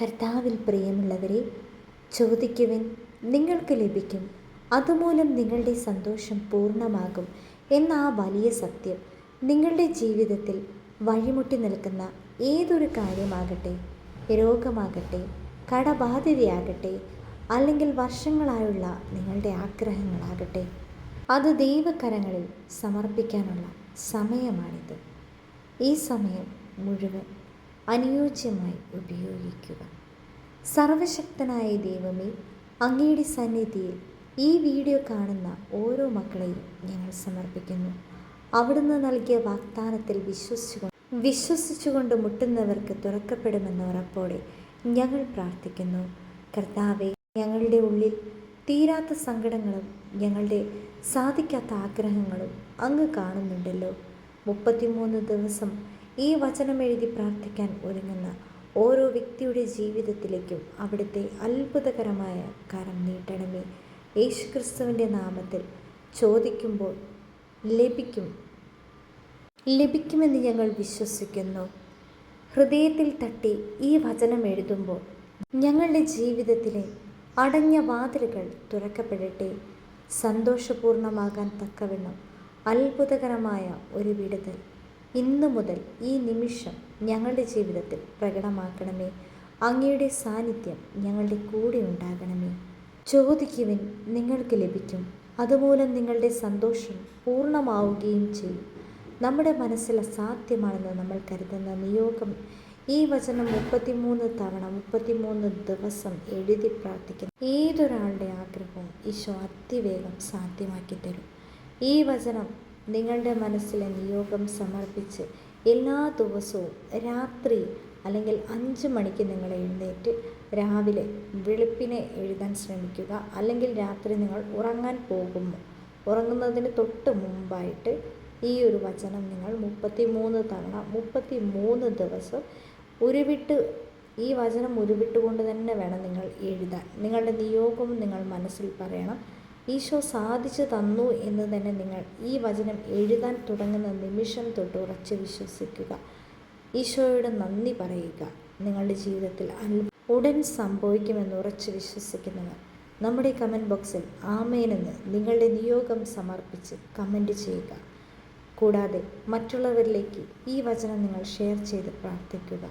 കർത്താവിൽ പ്രിയമുള്ളവരെ ചോദിക്കുവിൻ നിങ്ങൾക്ക് ലഭിക്കും. അതുമൂലം നിങ്ങളുടെ സന്തോഷം പൂർണമാകും എന്ന ആ വലിയ സത്യം നിങ്ങളുടെ ജീവിതത്തിൽ വഴിമുട്ടി നിൽക്കുന്ന ഏതൊരു കാര്യമാകട്ടെ രോഗമാകട്ടെ കടബാധ്യതയാകട്ടെ അല്ലെങ്കിൽ വർഷങ്ങളായുള്ള നിങ്ങളുടെ ആഗ്രഹങ്ങളാകട്ടെ അത് ദൈവകരങ്ങളിൽ സമർപ്പിക്കാനുള്ള സമയമാണിത്. ഈ സമയം മുഴുവൻ അനുയോജ്യമായി ഉപയോഗിക്കുക. സർവശക്തനായ ദൈവമേ അങ്ങയുടെ സന്നിധിയിൽ ഈ വീഡിയോ കാണുന്ന ഓരോ മക്കളെയും ഞങ്ങൾ സമർപ്പിക്കുന്നു. അവിടുന്ന് നൽകിയ വാഗ്ദാനത്തിൽ വിശ്വസിച്ചുകൊണ്ട് വിശ്വസിച്ചുകൊണ്ട് മുട്ടുന്നവർക്ക് തുറക്കപ്പെടുമെന്ന ഉറപ്പോടെ ഞങ്ങൾ പ്രാർത്ഥിക്കുന്നു. കർത്താവെ ഞങ്ങളുടെ ഉള്ളിൽ തീരാത്ത സങ്കടങ്ങളും ഞങ്ങളുടെ സാധിക്കാത്ത ആഗ്രഹങ്ങളും അങ്ങ് കാണുന്നുണ്ടല്ലോ. മുപ്പത്തിമൂന്ന് ദിവസം ഈ വചനം എഴുതി പ്രാർത്ഥിക്കാൻ ഒരുങ്ങുന്ന ഓരോ വ്യക്തിയുടെ ജീവിതത്തിലേക്കും അവിടുത്തെ അത്ഭുതകരമായ കരം നീട്ടണമേ. യേശുക്രിസ്തുവിന്റെ നാമത്തിൽ ചോദിക്കുമ്പോൾ ലഭിക്കും. ലഭിക്കുമെന്ന് ഞങ്ങൾ വിശ്വസിക്കുന്നു. ഹൃദയത്തിൽ തട്ടി ഈ വചനം എഴുതുമ്പോൾ ഞങ്ങളുടെ ജീവിതത്തിലെ അടഞ്ഞ വാതിലുകൾ തുറക്കപ്പെടട്ടെ. സന്തോഷപൂർണമാകാൻ തക്കവണ്ണം അത്ഭുതകരമായ ഒരു വിടുതൽ ഇന്നു മുതൽ ഈ നിമിഷം ഞങ്ങളുടെ ജീവിതത്തിൽ പ്രകടമാക്കണമേ. അങ്ങയുടെ സാന്നിധ്യം ഞങ്ങളുടെ കൂടെ ഉണ്ടാകണമേ. ചോദിക്കുവിൻ നിങ്ങൾക്ക് ലഭിക്കും. അതുമൂലം നിങ്ങളുടെ സന്തോഷം പൂർണമാവുകയും ചെയ്യും. നമ്മുടെ മനസ്സിൽ അസാധ്യമാണെന്ന് നമ്മൾ കരുതുന്ന നിയോഗം ഈ വചനം മുപ്പത്തിമൂന്ന് തവണ മുപ്പത്തിമൂന്ന് ദിവസം എഴുതി പ്രാർത്ഥിക്കുന്ന. ഏതൊരാളുടെ ആഗ്രഹവും ഈശോ അതിവേഗം സാധ്യമാക്കി തരും ഈ വചനം നിങ്ങളുടെ മനസ്സിലെ നിയോഗം സമർപ്പിച്ച് എല്ലാ ദിവസവും രാത്രി അല്ലെങ്കിൽ അഞ്ച് മണിക്ക് നിങ്ങൾ എഴുന്നേറ്റ് രാവിലെ വെളുപ്പിനെ എഴുതാൻ ശ്രമിക്കുക. അല്ലെങ്കിൽ രാത്രി നിങ്ങൾ ഉറങ്ങാൻ പോകുമ്പോൾ ഉറങ്ങുന്നതിന് തൊട്ട് മുമ്പായിട്ട് ഈ ഒരു വചനം നിങ്ങൾ മുപ്പത്തി മൂന്ന് തവണ മുപ്പത്തി മൂന്ന് ദിവസം ഉരുവിട്ട് ഈ വചനം ഉരുവിട്ടുകൊണ്ട് തന്നെ വേണം നിങ്ങൾ എഴുതാൻ. നിങ്ങളുടെ നിയോഗവും നിങ്ങൾ മനസ്സിൽ പറയണം. ഈശോ സാധിച്ചു തന്നു എന്ന് തന്നെ നിങ്ങൾ ഈ വചനം എഴുതാൻ തുടങ്ങുന്ന നിമിഷം തൊട്ട് ഉറച്ച് വിശ്വസിക്കുക. ഈശോയോട് നന്ദി പറയുക. നിങ്ങളുടെ ജീവിതത്തിൽ ഉടൻ സംഭവിക്കുമെന്ന് ഉറച്ച് വിശ്വസിക്കുന്നവർ നമ്മുടെ കമന്റ് ബോക്സിൽ ആമേനെന്ന് നിങ്ങളുടെ നിയോഗം സമർപ്പിച്ച് കമന്റ് ചെയ്യുക. കൂടാതെ മറ്റുള്ളവരിലേക്ക് ഈ വചനം നിങ്ങൾ ഷെയർ ചെയ്ത് പ്രാർത്ഥിക്കുക.